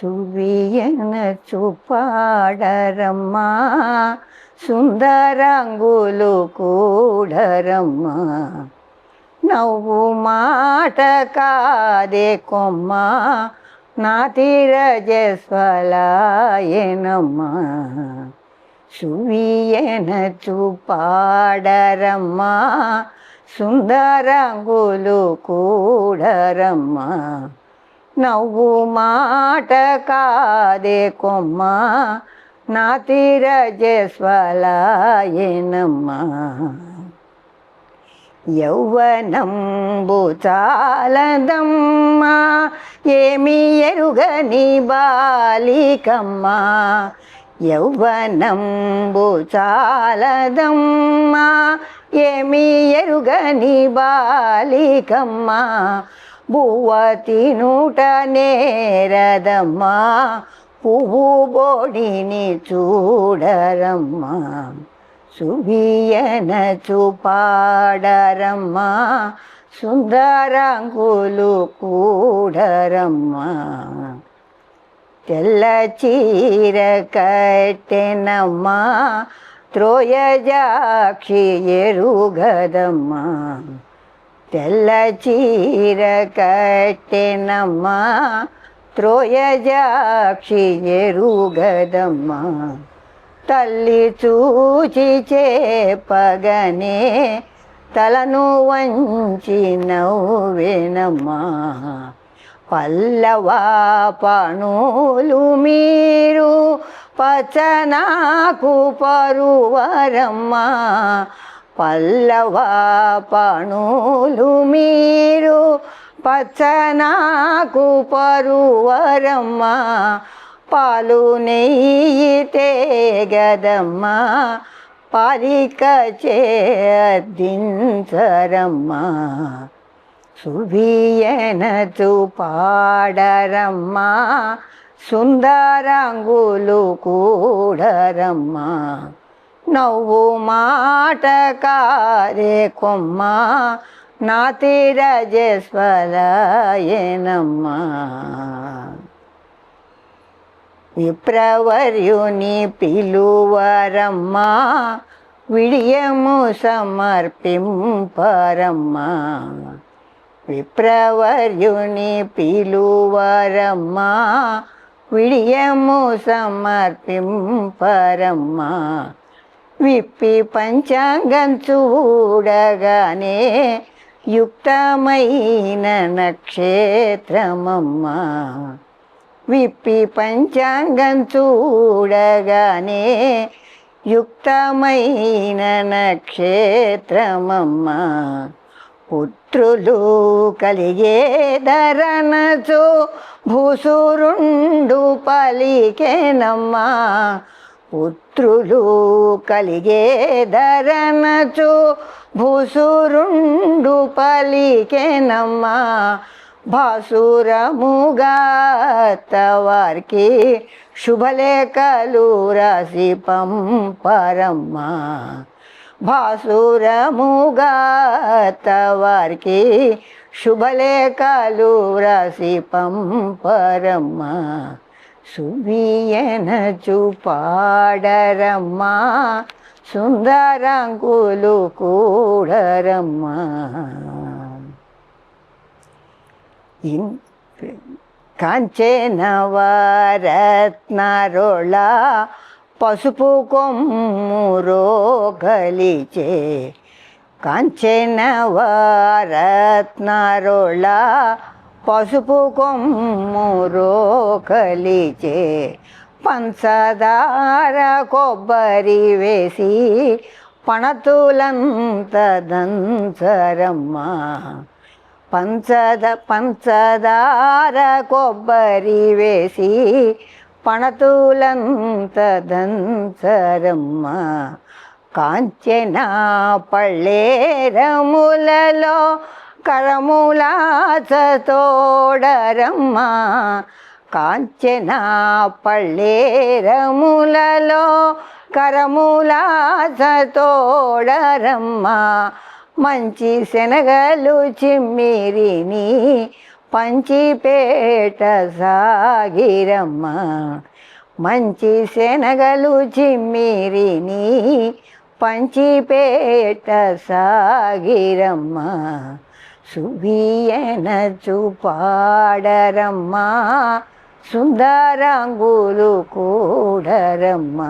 సువియన చూపాడరమ్మా సుందరంగులు కూడరమ్మా. నవ్వు మాట కాదే కొమ్మ నా తీరజస్వలాయనమ్మా. సువియన చూపాడరమ్మా సుందరంగులు కూడరమ్మా. నవ్వు మాట కాదే కొమ్మ నా తీరజస్వలాయనమ్మా. యౌవనంబు చాలదమ్మా ఏమి ఎరుగని బాలికమ్మా. యౌవనంబు చాలదమ్మా ఏమి ఎరుగని బాలికమ్మా. బువ్వ తినుట నేరదమ్మా పువ్వు బోడిని చూడరమ్మా సుబియన చూపాడరమ్మా సుందరంగులు కూడరమ్మా. తెల్ల చీర కట్టెనమ్మా త్రోయజాక్షి ఎరుగదమ్మా. తెల్ల చీర కట్టెనమ్మా త్రోయజాక్షి ఎరుగదమ్మా. తల్లి చూచి చేపగనే తలను వంచి నవ్వెనమ్మా. పల్లవా పనులు మీరు పచనాకు పరువరమ్మా. పల్లవా పణులు మీరు పచ్చనాకు పరువరమ్మ పాలు నెయ్యి తేగదమ్మా పాలిక చేర్దించరమ్మా. సుభియనచు పాడరమ్మ సుందరంగులు కూడరమ్మా. నవ్వు మాట కారే కొమ్మ నా తీరజేశ్వరాయనమ్మ. విప్రవర్యుని పిలువరమ్మా విడియము సమర్పింపరమ్మా. విప్రవర్యుని పిలువరమ్మా విడియము సమర్పింపరమ్మా. విప్పి పంచాంగం చూడగానే యుక్తమైన నక్షత్రమమ్మ. విప్పి పంచాంగం చూడగానే యుక్తమైన నక్షత్రమమ్మ. పుత్రులు కలిగే ధరణచో భూసురుండు పలికేనమ్మా. పుత్రులు కలిగే ధరణచో భూసురుండు పలికెనమ్మా. భాసురముగా వారికి శుభలేఖలు రాసి పంపరమ్మ. భాసురముగా వారికి శుభలేఖలు రాసి పంపరమ్మా. సుబియన చూపాడరమ్మా సుందరంగులు కూడరమ్మా. ఇన్ కాంచనవరత్నరోళ పసుపు కొమ్మురో గలిచే కాంచనవరత్నరోళ పసుపు కొమ్మురో కలిచే పంచదార కొబ్బరి వేసి పణతులంత దంచరమ్మ. పంచద పంచదార కొబ్బరి వేసి పణతులంత దంచరమ్మ. కాంచెనా పళ్ళేరములలో కరములాచతోడరమ్మా కాంచెన పళ్ళేరములలో కరములాచతోడరమ్మా మంచి శనగలు చిమ్మిరిని పంచిపేట సాగిరమ్మ మంచి శనగలు చిమ్మిరిని పంచిపేట సాగిరమ్మ. సుబియన చూపాడరమ్మా సుందరంగులు కూడరమ్మ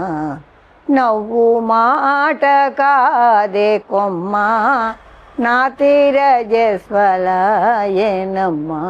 నవ్వు మాట కాదే కొమ్మ నా తీరజస్వలాయనమ్మా.